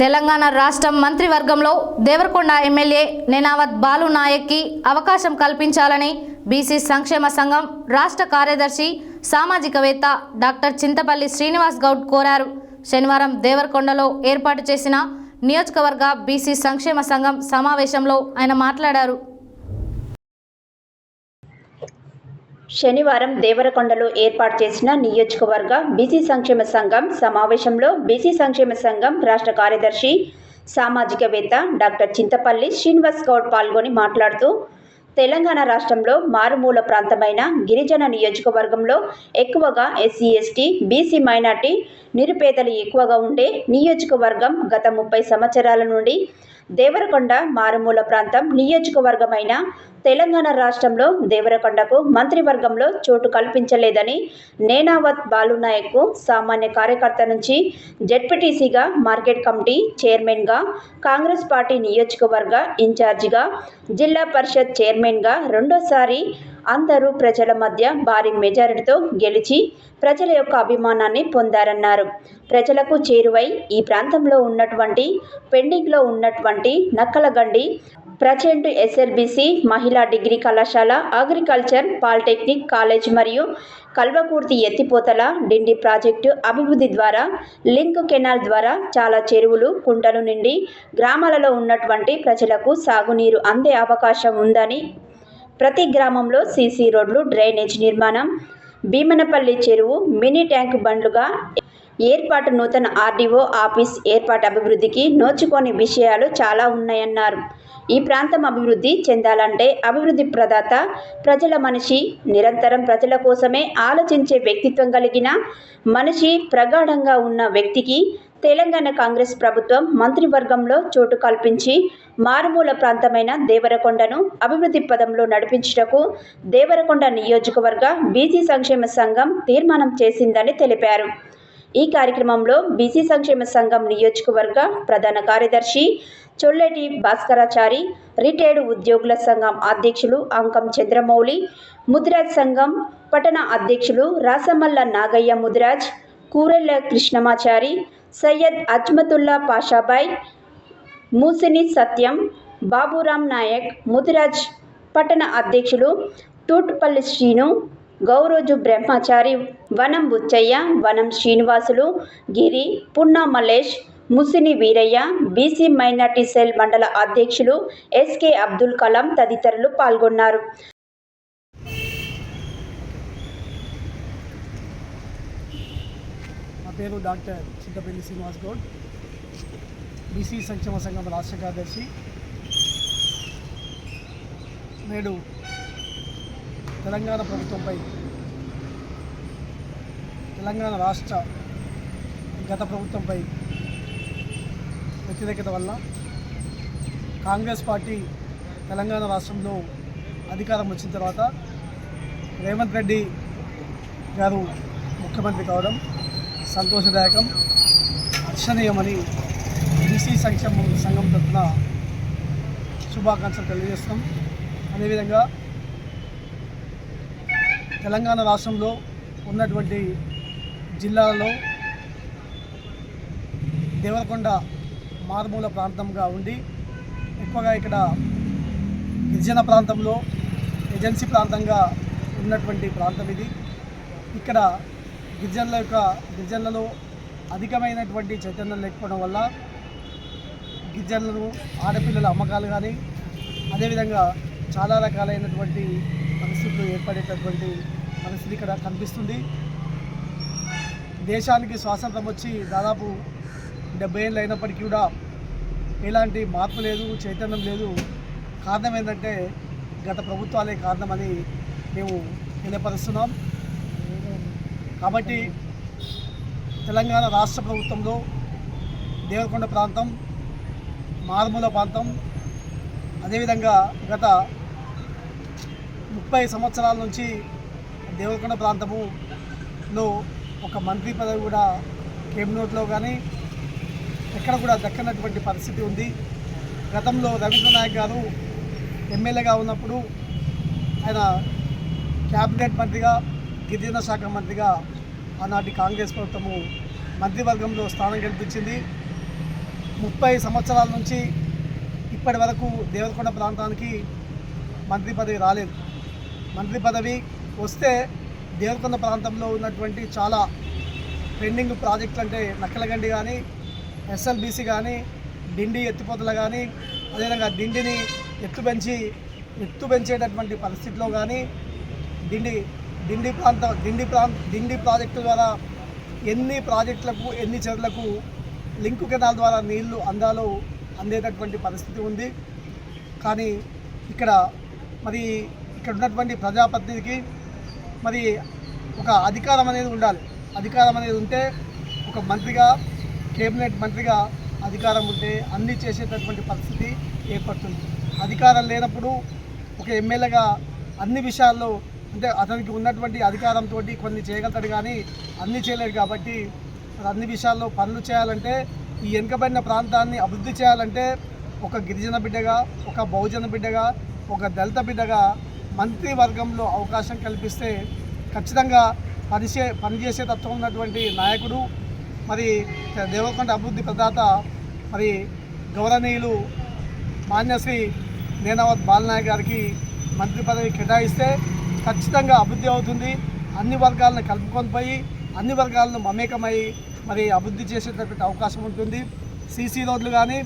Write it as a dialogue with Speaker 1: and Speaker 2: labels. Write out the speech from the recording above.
Speaker 1: తెలంగాణ రాష్ట్రం మంత్రివర్గంలో దేవరకొండ ఎమ్మెల్యే నేనావత్ బాలు నాయక్కి అవకాశం కల్పించాలని బీసీ సంక్షేమ సంఘం రాష్ట్ర కార్యదర్శి సామాజికవేత్త డాక్టర్ చింతపల్లి శ్రీనివాస్ గౌడ్ కోరారు. శనివారం దేవరకొండలో ఏర్పాటు చేసిన నియోజకవర్గ బీసీ సంక్షేమ సంఘం సమావేశంలో ఆయన మాట్లాడారు.
Speaker 2: శనివారం దేవరకొండలో ఏర్పాటు చేసిన నియోజకవర్గ బీసీ సంక్షేమ సంఘం సమావేశంలో బీసీ సంక్షేమ సంఘం రాష్ట్ర కార్యదర్శి సామాజికవేత్త డాక్టర్ చింతపల్లి శ్రీనివాస్ గౌడ్ పాల్గొని మాట్లాడుతూ తెలంగాణ రాష్ట్రంలో మారుమూల ప్రాంతమైన గిరిజన నియోజకవర్గంలో ఎక్కువగా ఎస్సీ ఎస్టీ బీసీ మైనార్టీ నిరుపేదలు ఎక్కువగా ఉండే నియోజకవర్గం గత ముప్పై సంవత్సరాల నుండి దేవరకొండ మారుమూల ప్రాంతం నియోజకవర్గమైన తెలంగాణ రాష్ట్రంలో దేవరకొండకు మంత్రివర్గంలో చోటు కల్పించలేదని నేనావత్ బాలునాయక్కు సామాన్య కార్యకర్త నుంచి జెడ్పీటీసీగా మార్కెట్ కమిటీ చైర్మన్గా కాంగ్రెస్ పార్టీ నియోజకవర్గ ఇన్ఛార్జిగా జిల్లా పరిషత్ చైర్మన్గా రెండోసారి అందరూ ప్రజల మధ్య భారీ మెజారిటీతో గెలిచి ప్రజల యొక్క అభిమానాన్ని పొందారన్నారు. ప్రజలకు చేరువై ఈ ప్రాంతంలో ఉన్నటువంటి పెండింగ్లో ఉన్నటువంటి నక్కలగండి ప్రచెంట్ ఎస్ఎల్బిసి మహిళా డిగ్రీ కళాశాల అగ్రికల్చర్ పాలిటెక్నిక్ కాలేజ్ మరియు కల్వకుర్తి ఎత్తిపోతల డిండి ప్రాజెక్టు అభివృద్ధి ద్వారా లింక్ కెనాల్ ద్వారా చాలా చెరువులు కుంటలు నిండి గ్రామాలలో ఉన్నటువంటి ప్రజలకు సాగునీరు అందే అవకాశం ఉందని ప్రతి గ్రామంలో సీసీ రోడ్లు డ్రైనేజ్ నిర్మాణం భీమనపల్లి చెరువు మినీ ట్యాంక్ బండ్లుగా ఏర్పాటు నూతన ఆర్డీఓ ఆఫీస్ ఏర్పాటు అభివృద్ధికి నోచుకోని విషయాలు చాలా ఉన్నాయన్నారు. ఈ ప్రాంతం అభివృద్ధి చెందాలంటే అభివృద్ధి ప్రదాత ప్రజల మనిషి నిరంతరం ప్రజల కోసమే ఆలోచించే వ్యక్తిత్వం కలిగిన మనిషి ప్రగాఢంగా ఉన్న వ్యక్తికి తెలంగాణ కాంగ్రెస్ ప్రభుత్వం మంత్రివర్గంలో చోటు కల్పించి మారుమూల ప్రాంతమైన దేవరకొండను అభివృద్ధి పదంలో నడిపించుటకు దేవరకొండ నియోజకవర్గ బీసీ సంక్షేమ సంఘం తీర్మానం చేసిందని తెలిపారు. ఈ కార్యక్రమంలో బీసీ సంక్షేమ సంఘం నియోజకవర్గ ప్రధాన కార్యదర్శి చొల్లెటి భాస్కరాచారి రిటైర్డ్ ఉద్యోగుల సంఘం అధ్యక్షులు అంకం చంద్రమౌళి ముదిరాజ్ సంఘం పట్టణ అధ్యక్షులు రాసమల్ల నాగయ్య ముదిరాజ్ కూరెల్ల కృష్ణమాచారి సయ్యద్ అజ్మతుల్లా పాషాబాయ్ మూసిని సత్యం బాబురాం నాయక్ ముదిరాజ్ పట్టణ అధ్యక్షులు తూటుపల్లి Srinu గౌరోజు Brahmachari Vanam Buchaiah Vanam Srinivasulu Giri Punna Mallesh Musini Veeraiah BC minority cell మండల అధ్యక్షులు ఎస్కే అబ్దుల్ కలాం తదితరులు పాల్గొన్నారు.
Speaker 3: పేరు డాక్టర్ చింతపల్లి శ్రీనివాస్ గౌడ్. బీసీ సంక్షేమ సంఘం రాష్ట్ర కార్యదర్శి నేడు తెలంగాణ ప్రభుత్వంపై తెలంగాణ రాష్ట్ర గత ప్రభుత్వంపై వ్యతిరేకత వల్ల కాంగ్రెస్ పార్టీ తెలంగాణ రాష్ట్రంలో అధికారం వచ్చిన తర్వాత రేవంత్ రెడ్డి గారు ముఖ్యమంత్రి కావడం సంతోషదాయకం హర్షణీయమని బీసీ సంక్షేమ సంఘం తరఫున శుభాకాంక్షలు తెలియజేస్తున్నాం. అదేవిధంగా తెలంగాణ రాష్ట్రంలో ఉన్నటువంటి జిల్లాలలో దేవరకొండ మారుమూల ప్రాంతంగా ఉండి ఎక్కువగా ఇక్కడ గిరిజన ప్రాంతంలో ఏజెన్సీ ప్రాంతంగా ఉన్నటువంటి ప్రాంతం ఇది. ఇక్కడ గిరిజనుల యొక్క గిరిజనులలో అధికమైనటువంటి చైతన్యం లేకపోవడం వల్ల గిరిజనులను ఆడపిల్లల అమ్మకాలు కానీ అదేవిధంగా చాలా రకాలైనటువంటి పరిస్థితులు ఏర్పడేటటువంటి పరిస్థితి ఇక్కడ కనిపిస్తుంది. దేశానికి స్వాతంత్రం వచ్చి దాదాపు డెబ్బై ఏళ్ళు అయినప్పటికీ కూడా ఎలాంటి మార్పు లేదు చైతన్యం లేదు. కారణం ఏంటంటే గత ప్రభుత్వాలే కారణమని మేము తెలియపరుస్తున్నాం. కాబట్టి తెలంగాణ రాష్ట్ర ప్రభుత్వంలో దేవరకొండ ప్రాంతం మారుమూల ప్రాంతం అదేవిధంగా గత ముప్పై సంవత్సరాల నుంచి దేవరకొండ ప్రాంతములో ఒక మంత్రి పదవి కూడా కేబినెట్లో కానీ ఎక్కడ కూడా దక్కనటువంటి పరిస్థితి ఉంది. గతంలో రవీంద్రనాయక్ గారు ఎమ్మెల్యేగా ఉన్నప్పుడు ఆయన క్యాబినెట్ మంత్రిగా గిరిజన శాఖ మంత్రిగా ఆనాటి కాంగ్రెస్ ప్రభుత్వము మంత్రివర్గంలో స్థానం కల్పించింది ముప్పై సంవత్సరాల నుంచి ఇప్పటి వరకు దేవరకొండ ప్రాంతానికి మంత్రి పదవి రాలేదు. మంత్రి పదవి వస్తే దేవరకొండ ప్రాంతంలో ఉన్నటువంటి చాలా పెండింగ్ ప్రాజెక్టులు అంటే నక్కలగండి కానీ ఎస్ఎల్బీసీ కానీ డిండి ఎత్తిపోతలు కానీ అదేవిధంగా డిండిని ఎత్తు పెంచి ఎత్తు పెంచేటటువంటి పరిస్థితిలో కానీ డిండి డిండి ప్రాంతం డిండి ప్రాంత డిండి ప్రాజెక్టు ద్వారా ఎన్ని ప్రాజెక్టులకు ఎన్ని చెరువులకు లింకు కెనాల్ ద్వారా నీళ్ళు అందాలో అందేటటువంటి పరిస్థితి ఉంది. కానీ ఇక్కడ మరి ఇక్కడ ఉన్నటువంటి ప్రజాప్రతినిధికి మరి ఒక అధికారం అనేది ఉండాలి. అధికారం అనేది ఉంటే ఒక మంత్రిగా కేబినెట్ మంత్రిగా అధికారం ఉంటే అన్నీ చేసేటటువంటి పరిస్థితి ఏర్పడుతుంది. అధికారం లేనప్పుడు ఒక ఎమ్మెల్యేగా అన్ని విషయాల్లో అంటే అతనికి ఉన్నటువంటి అధికారంతో కొన్ని చేయగలుగుతాడు కానీ అన్నీ చేయలేడు కాబట్టి అన్ని విషయాల్లో పనులు చేయాలంటే ఈ వెనుకబడిన ప్రాంతాన్ని అభివృద్ధి చేయాలంటే ఒక గిరిజన బిడ్డగా ఒక బహుజన బిడ్డగా ఒక దళిత బిడ్డగా మంత్రివర్గంలో అవకాశం కల్పిస్తే ఖచ్చితంగా పనిచే పనిచేసే తత్వం ఉన్నటువంటి నాయకుడు మరి దేవకొండ అభివృద్ధి ప్రదాత మరి గౌరవనీయులు మాన్యశ్రీ నేనావత్ బాలనాయక్ గారికి మంత్రి పదవి కేటాయిస్తే ఖచ్చితంగా అభివృద్ధి అవుతుంది. అన్ని వర్గాలను కలుపుకొని పోయి అన్ని వర్గాలను మమేకమై మరి అభివృద్ధి చేసేటటువంటి అవకాశం ఉంటుంది. సీసీ రోడ్లు కానీ